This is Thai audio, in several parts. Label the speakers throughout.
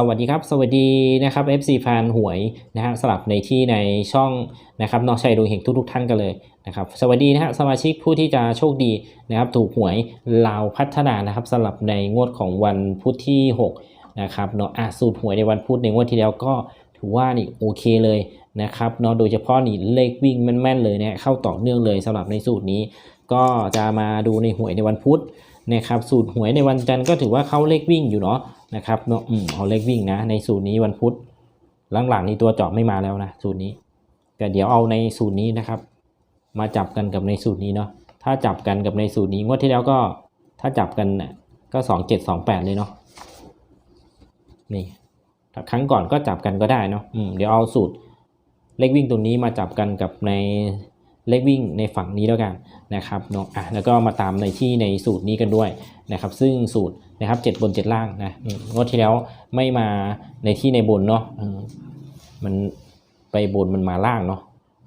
Speaker 1: สวัสดีครับ สวัสดีนะครับ FC แฟนหวยนะฮะสลับในที่ในช่องนะครับนอกชัยดวงเฮงทุกๆท่านกันเลยนะครับสวัสดีนะฮะสมาชิกผู้ที่จะโชคดีนะครับถูกหวยลาวพัฒนานะครับสลับในงวดของวันพุธที่6นะครับเนาะอะสูตรหวยในวันพุธในงวดที่แล้วก็ถือว่านี่โอเคเลยนะครับเนาะโดยเฉพาะนี่เลขวิ่งแม่นๆเลยเนะเข้าต่อเนื่องเลยสำหรับในสูตรนี้ ก็จะมาดูในหวยในวันพุธ นะครับสูตรหวยในวันจันทร์ก็ถือว่าเข้าเลขวิ่งอยู่เนาะนะครับเนาะอืมเอาเลขวิ่งนะ ในสูตรนี้วันพุธหลังๆนี้ตัวเจาะไม่มาแล้วนะสูตรนี้ แต่เดี๋ยวเอาในสูตรนี้นะครับ มาจับกันกับในสูตรนี้เนาะถ้าจับกันกับในสูตรนี้งวดที่แล้วก็ถ้าจับกันน่ะก็สองเจ็ดสองแปดเลยเนาะนี่ครั้งก่อนก็จับกันก็ได้เนาะอืมเดี๋ยวเอาสูตรเลขวิ่งตรงนี้มาจับกันกับใน เลขวิ่งในฝั่งนี้แล้วกันนะครับเนาะอะแล้วก็มาตามในที่ในสูตรนี้กันด้วยนะครับ ซึ่งสูตรนะครับเจ็ดบนเจ็ดล่างนะงวดที่แล้วไม่มาในที่ในบนเนาะมันไปบนมันมาล่างเนาะ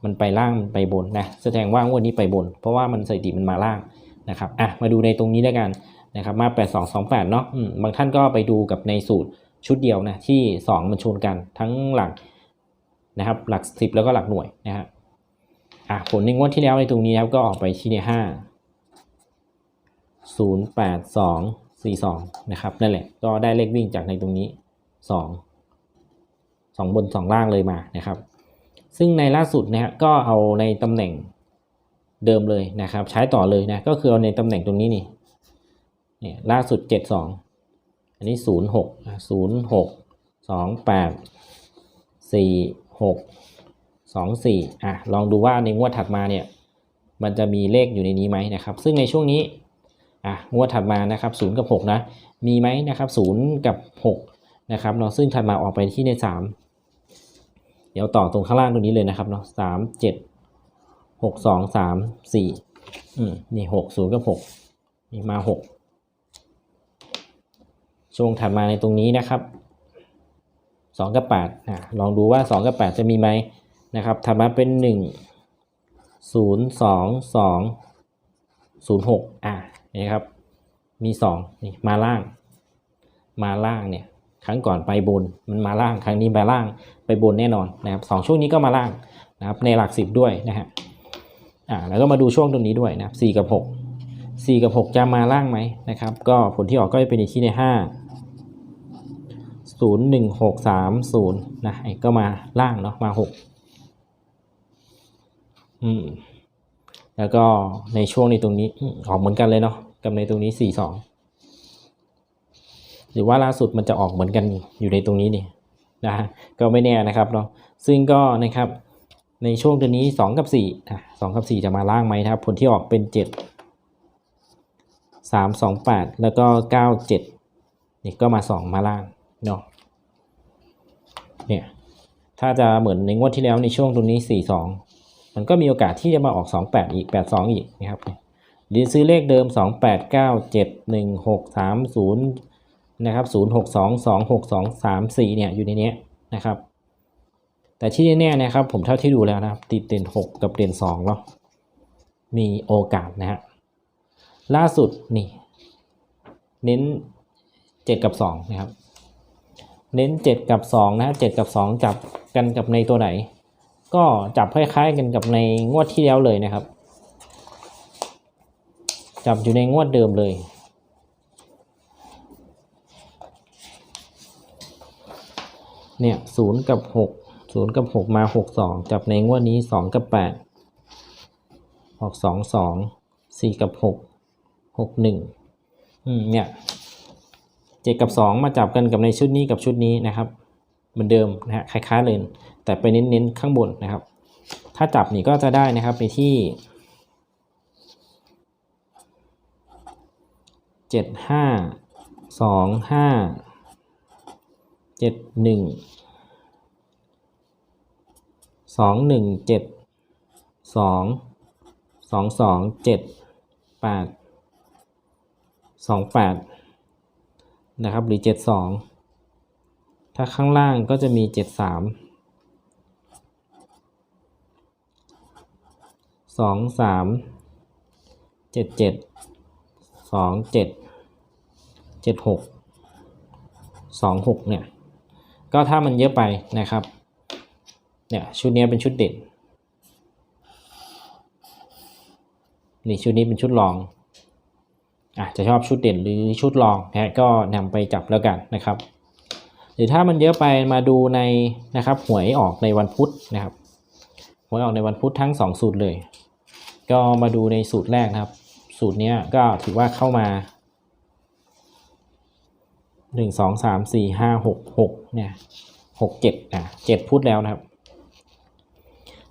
Speaker 1: มันไปล่างมันไปบนนะแสดงว่างวดนี้ไปบน เพราะว่ามันสถิติมันมาล่างนะครับอะมาดูในตรงนี้แล้วกันนะครับมา 8 2 2 8 เนาะบางท่านก็ไปดูกับในสูตรชุดเดียวนะที่ 2 มันชนกันทั้งหลักนะครับหลัก 10 แล้วก็หลักหน่วยนะฮะ อะผลในงวดที่แล้วในตรงนี้ครับก็ออกไปที่ใน5 0 8 2 4 2นะครับนั่นแหละก็ได้เลขวิ่งจากในตรงนี้2 2บน2ล่างเลยมานะครับ ซึ่งในล่าสุดนะฮะก็เอาในตำแหน่งเดิมเลยนะครับ ใช้ต่อเลยนะก็คือเอาในตำแหน่งตรงนี้นี่เนี่ยล่าสุด 72 อันนี้ 06 06 28 46 24อะลองดูว่าในงวดถัดมาเนี่ยมันจะมีเลขอยู่ในนี้ไหมนะครับ ซึ่งในช่วงนี้อะงวดถัดมานะครับ0กับ6นะมีไหมนะครับ0กับ6นะครับเนาะซึ่งถัดมาออกไปที่ใน 3 เดี๋ยวต่อตรงข้างล่างตรงนี้เลยนะครับเนาะสามเจ็ดหกสองสามสี่อืมนี่หกศูนย์กับหกนี่มาหกช่วงถัดมาในตรงนี้นะครับสองกับแปดอะลองดูว่าสองกับแปดจะมีไหม นะครับถัดมาเป็นหนึ่งศูนย์สองสองศูนย์หกอะนี่ครับ มีสองนี่มาล่าง มาล่างเนี่ยครั้งก่อนไปบนมันมาล่างครั้งนี้ไปล่างไปบนแน่นอนนะครับสองช่วงนี้ก็มาล่างนะครับในหลักสิบด้วยนะฮะอ่าแล้วก็มาดูช่วงตรงนี้ด้วยนะครับสี่กับหกสี่กับหกจะมาล่างไหมนะครับ ก็ผลที่ออกก็จะเป็นที่ในห้าศูนย์หนึ่งหกสามศูนย์นะก็มาล่างเนาะมาหก อืมแล้วก็ในช่วงในตรงนี้ออกเหมือนกันเลยเนาะกับในตรงนี้สี่สองหรือว่าล่าสุดมันจะออกเหมือนกันอยู่ในตรงนี้นี่นะฮะก็ไม่แน่นะครับเนาะซึ่งก็นะครับในช่วงเดือนนี้ 2 กับ4อะ2กับ 4 จะมาล่างไหมนะครับ ผลที่ออกเป็น 7 3 2 8 แล้วก็ 9 7 นี่ก็มา 2 มาล่างเนาะเนี่ยถ้าจะเหมือนในงวดที่แล้วในช่วงตรงนี้ 4 2 มันก็มีโอกาสที่จะมาออก 2 8 อีก 8 2 อีกนะครับหรือซื้อเลขเดิม 2 8 9 7 1 6 3 0 นะครับ 0 6 2 2 6 2 3 4เนี่ยอยู่ในนี้นะครับ แต่ที่แน่ๆนะครับผมเท่าที่ดูแล้วนะครับติดเด่น6 กับเด่น2เนาะมีโอกาสนะฮะล่าสุดนี่ เน้น 7 กับ 2 นะครับ เน้น 7 กับ 2 นะ7กับ 2 จับกันกับในตัวไหน ก็จับคล้ายๆกันกับในงวดที่แล้วเลยนะครับ จับอยู่ในงวดเดิมเลย เนี่ยศูนย์กับหกศูนย์กับหกมาหกสองจับในงวดนี้สองกับแปดออกสองสองสี่กับหกหกหนึ่งอืมเนี่ยเจ็ดกับสองมาจับกันกับในชุดนี้กับชุดนี้นะครับ เหมือนเดิมนะฮะคล้ายๆเลย แต่ไปเน้นๆข้างบนนะครับ ถ้าจับนี่ก็จะได้นะครับไปที่เจ็ดห้าสองห้าเจ็ดหนึ่งสองหนึ่งเจ็ดสองสองสองเจ็ดแปดสองแปดนะครับ หรือเจ็ดสองถ้าข้างล่างก็จะมีเจ็ดสาม สองสามเจ็ดเจ็ดสองเจ็ดเจ็ดหกสองหกเนี่ย ก็ถ้ามันเยอะไปนะครับ เนี่ยชุดนี้เป็นชุดเด่น นี่ชุดนี้เป็นชุดรองอะจะชอบชุดเด่นหรือชุดรองนะก็นำไปจับแล้วกันนะครับ หรือถ้ามันเยอะไปมาดูในนะครับหวยออกในวันพุธนะครับหวยออกในวันพุธทั้งสองสูตรเลย ก็มาดูในสูตรแรกนะครับ สูตรนี้ก็ถือว่าเข้ามาหนึ่งสองสามสี่ห้าหกหกเนี่ยหกเจ็ดอะเจ็ดพุธแล้วนะครับ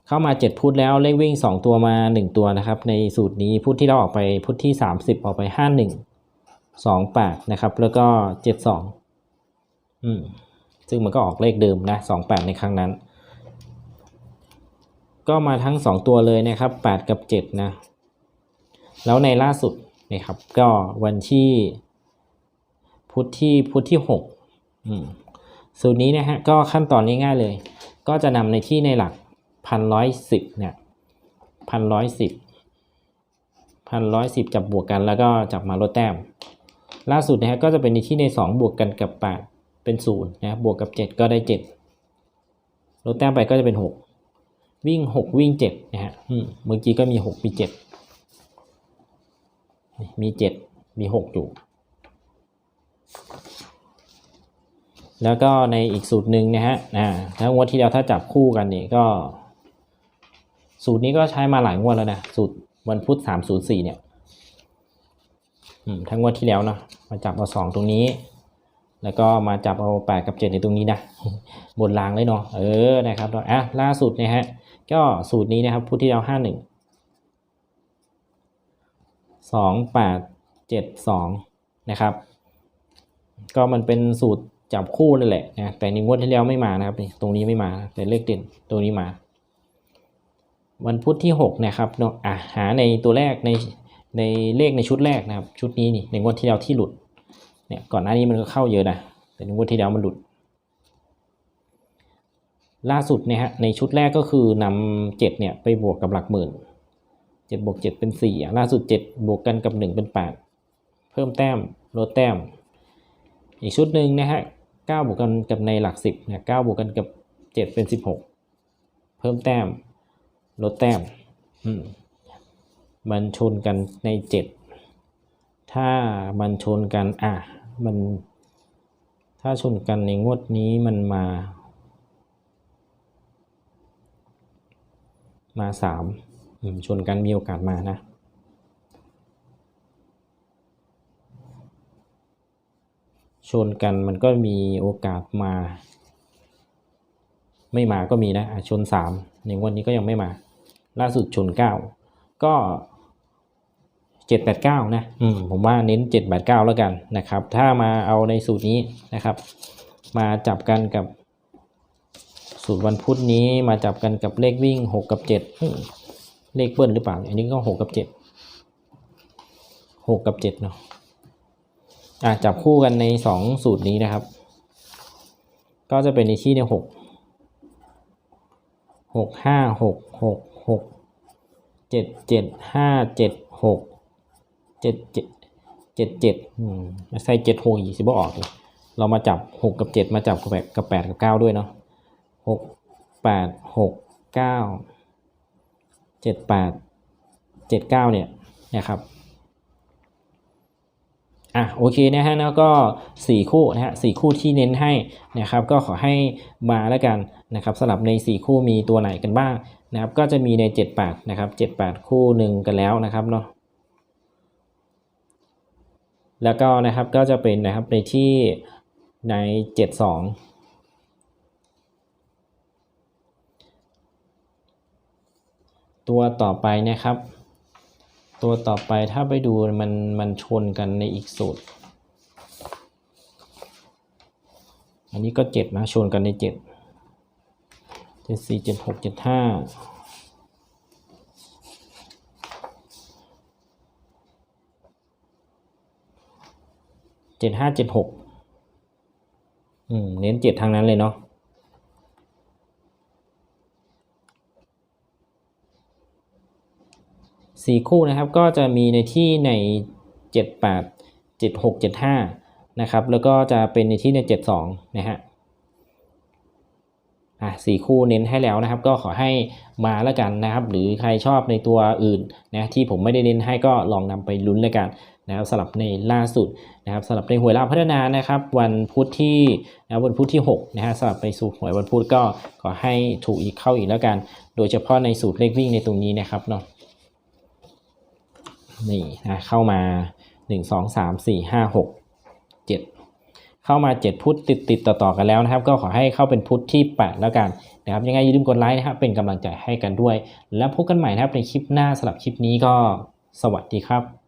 Speaker 1: เข้ามาเจ็ดพุธแล้วเลขวิ่งสองตัวมาหนึ่งตัวนะครับ ในสูตรนี้พุธที่เราออกไปพุธที่สามสิบออกไปห้าหนึ่งสองแปดนะครับ แล้วก็เจ็ดสองอืมซึ่งมันก็ออกเลขเดิมนะสองแปดในครั้งนั้น ก็มาทั้งสองตัวเลยนะครับแปดกับเจ็ดนะ แล้วในล่าสุดนะครับ ก็วันที่พุธที่พุธที่หกอืมสูตรนี้นะฮะก็ขั้นตอนง่ายๆเลย ก็จะนำในที่ในหลักพันร้อยสิบเนี่ยพันร้อยสิบพันร้อยสิบจับบวกกันแล้วก็จับมาลดแต้ม ล่าสุดนะฮะก็จะเป็นในที่ในสองบวกกันกับแปดเป็นศูนย์นะครับบวกกับเจ็ดก็ได้เจ็ดลดแต้มไปก็จะเป็นหก วิ่งหกวิ่งเจ็ดนะฮะเมื่อกี้ก็มีหกมีเจ็ดมีเจ็ดมีหกอยู่ แล้วก็ในอีกสูตรหนึ่งนะฮะอ่าถ้างวดที่แล้วถ้าจับคู่กันนี่ก็ สูตรนี้ก็ใช้มาหลายงวดแล้วนะ สูตรวันพุธสามศูนย์สี่เนี่ยทั้งงวดที่แล้วเนาะมาจับเอาสองตรงนี้แล้วก็มาจับเอาแปดกับเจ็ดในตรงนี้นะ บนรางเลยเนาะ เออ นะครับอะล่าสุดนะฮะ ก็สูตรนี้นะครับพุที่แล้วห้าหนึ่งสองแปดเจ็ดสองนะครับ ก็มันเป็นสูตรจับคู่นั่นแหละนะแต่ในงวดที่แล้วไม่มานะครับตรงนี้ไม่มาแต่เลขเด่นตรงนี้มา วันพุธที่หกนะครับเนาะอะหาในตัวแรกในในเลขในชุดแรกนะครับ ชุดนี้นี่ในงวดที่แล้วที่หลุดเนี่ยก่อนหน้านี้มันก็เข้าเยอะนะแต่ในงวดที่แล้วมันหลุด ล่าสุดเนี่ยฮะในชุดแรกก็คือนำเจ็ดเนี่ยไปบวกกับหลักหมื่นเจ็ดบวกเจ็ดเป็นสี่อะล่าสุดเจ็ดบวกกันกับหนึ่งเป็นแปดเพิ่มแต้มลดแต้ม อีกชุดหนึ่งนะฮะเก้าบวกกันกับในหลักสิบเนี่ยเก้าบวกกันกับเจ็ดเป็นสิบหกเพิ่มแต้มลดแต้มมมันชนกันในเจ็ดถ้ามันชนกันอะมันถ้าชนกันในงวดนี้มันมา มาสามชนกันมีโอกาสมานะ ชนกันมันก็มีโอกาสมา ไม่มาก็มีนะชนสามในงวันนี้ก็ยังไม่มา ล่าสุดชนเก้าก็เจ็ดแปดเก้านะอืมผมว่าเน้นเจ็ดแปดเก้าแล้วกันนะครับ ถ้ามาเอาในสูตรนี้นะครับ มาจับกันกับ สูตรวันพุธนี้มาจับกันกับเลขวิ่งหกกับเจ็ดเลขเบิ้ลหรือเปล่า อันนี้ก็หกกับเจ็ดหกกับเจ็ดเนาะอะจับคู่กันในสองสูตรนี้นะครับ ก็จะเป็นในที่ในหกหกห้าหกหกหกเจ็ดเจ็ดห้าเจ็ดหกเจ็ดเจ็ดเจ็ดเจ็ดใส่เจ็ดหกอีกสิบ่ออกเลยเรามาจับหกกับเจ็ดมาจับกับแปดกับแปดกับเก้าด้วยเนาะ หกแปดหกเก้าเจ็ดแปดเจ็ดเก้าเนี่ยนะครับอะโอเคนะฮะแล้วก็ 4 คู่นะฮะสคู่ที่เน้นให้นะครับก็ขอให้มาแล้วกันนะครับสำหรับใน 4 คู่มีตัวไหนกันบ้างนะครับก็จะมีใน 78นะครับ78 คู่หนึ่งกันแล้วนะครับเนาะแล้วก็นะครับก็จะเป็นนะครับในที่ใน 72 ตัวต่อไปนะครับ ตัวต่อไปถ้าไปดูมันมันชนกันในอีกสูตร อันนี้ก็เจ็ดนะชนกันในเจ็ดเจ็ดสี่เจ็ดหกเจ็ดห้าเจ็ดห้าเจ็ดหกอืม เน้นเจ็ดทางนั้นเลยเนาะ สี่คู่นะครับ ก็จะมีในที่ใน 78 76 75 นะครับ แล้วก็จะเป็นในที่ใน 72 นะฮะอะสี่คู่เน้นให้แล้วนะครับ ก็ขอให้มาแล้วกันนะครับ หรือใครชอบในตัวอื่นนะที่ผมไม่ได้เน้นให้ก็ลองนำไปลุ้นแล้วกันนะครับสลับในล่าสุดนะครับสลับในหวยลาพัฒนานะครับ วันพุธที่นะวันพุธที่6นะฮะสลับไปสู่หวยวันพุธก็ขอให้ถูกอีกเข้าอีกแล้วกัน โดยเฉพาะในสูตรเลขวิ่งในตรงนี้นะครับเนาะ นี่นะเข้ามาหนึ่งสองสามสี่ห้าหกเจ็ดเข้ามาเจ็ดพุธติดติดต่อต่อกันแล้วนะครับ ก็ขอให้เข้าเป็นพุธที่แปดแล้วกันนะครับยังไงอย่าลืมกดไลค์นะครับเป็นกำลังใจให้กันด้วย แล้วพบกันใหม่นะครับในคลิปหน้าสำหรับคลิปนี้ก็สวัสดีครับ